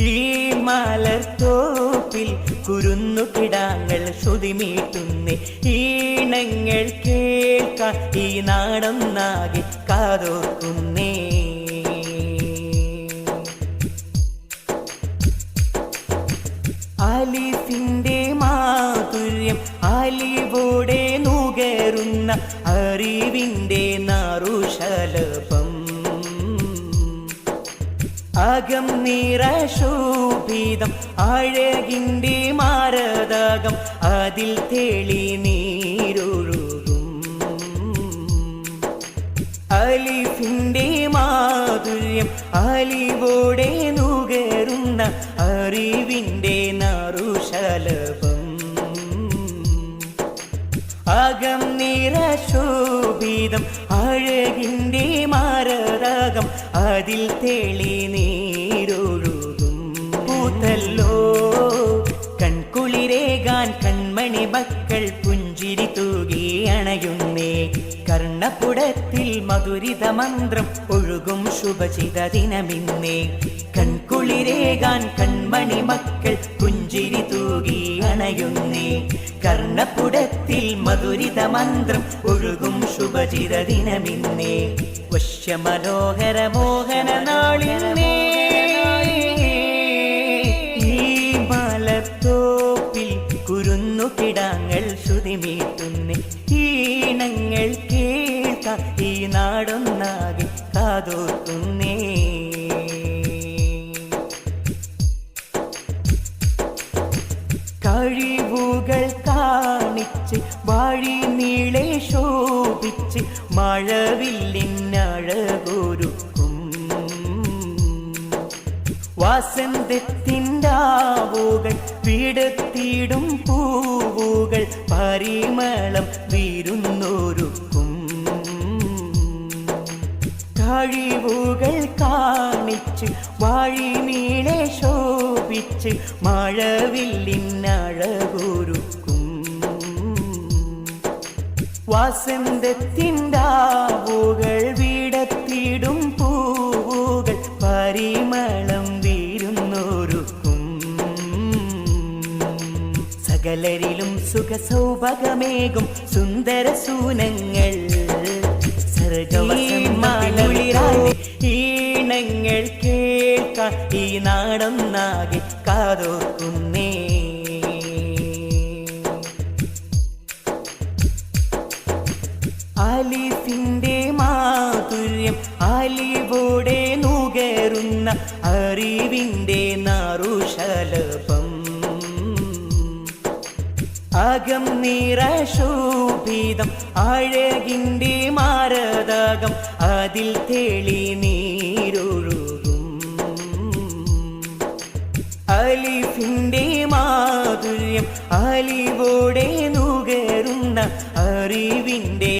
ഈ മലർത്തോപ്പിൽ കുരുന്നു കിടാങ്ങൾ ശ്രുതിമീട്ടുന്നേ. ഈണങ്ങൾ കേൾക്കാൻ ഈ നാടൊന്നാകെ കാതോർക്കുന്നേ. അകം നിറശോഭിതം അഴകിന്റെ മാരതകം അതിൽ തെളി നീരൊഴുകും. അലിഫിന്റെ മാധുര്യം അലിവോടെ നുകരുന്ന അറിവിന്റെ നറുശലഭം. അകം നിറശോഭിതം അഴകിന്റെ മാരതകം അതിൽ തെളി നീരൊഴുകും. പൂത്തല്ലോ കൺകുളിരേകാൻ കൺമണി മക്കൾ പുഞ്ചിരി തൂകി അണയുന്നേ. കർണപുടത്തിൽ മധുരിത മന്ത്രം ഒഴുകും ശുഭചിത ദിനമിന്നേ. കൺകുളിരേകാൻ കൺമണി മക്കൾ പുഞ്ചിരി തൂകി അണയുന്നേ. കർണപുടത്തിൽ മധുരിത മന്ത്രം ഒഴുകും ശുഭചിര ദിനമിന്നേ. വശ്യമനോഹര മോഹന ഈ മലത്തോപ്പിൽ കുരുന്നു കിടാങ്ങൾ ശ്രുതിമീട്ടുന്നേ ഈണങ്ങൾ കേൾക്ക ഈ നാടൊന്നാകെ കാതോർക്കുന്നേ. കഴിവുകൾ കാണിച്ച് വഴി നീളെ ശോഭിച്ച് മഴവില്ലിനഴകൊരുക്കും. വാസന്തത്തിന്റാവുകൾ പിടത്തിടും പൂവുകൾ പരിമളം വീരുന്നൊരുക്കും. കഴിവുകൾ കാണിച്ച് വഴി നീളെ ശോഭിച്ച് മഴവില്ലിനഴകൊരുക്കും. വാസന്തത്തിന്റാവുകൾ വീടത്തിടും പൂവുകൾ പരിമളം വീരുന്നൊരുക്കും. സകലരിലും സുഖ സൗഭഗമേകും സുന്ദര സൂനങ്ങൾ ഈണങ്ങൾ കേൾക്കാൻ ഈ നാടൊന്നാകെ കാതോർക്കുന്നേ. ആലിഫിന്റെ മാധുര്യം ആലിവോടെ നുകരുന്ന അറിവിന്റെ നാറുശലഭം. അകം നിറശോഭിതം അഴകിന്റെ മാരതകം അതിൽ തെളി നീരൊഴുകും. അലിഫിന്റെ മാധുര്യം അലിവോടെ നുകരുന്ന അറിവിന്റെ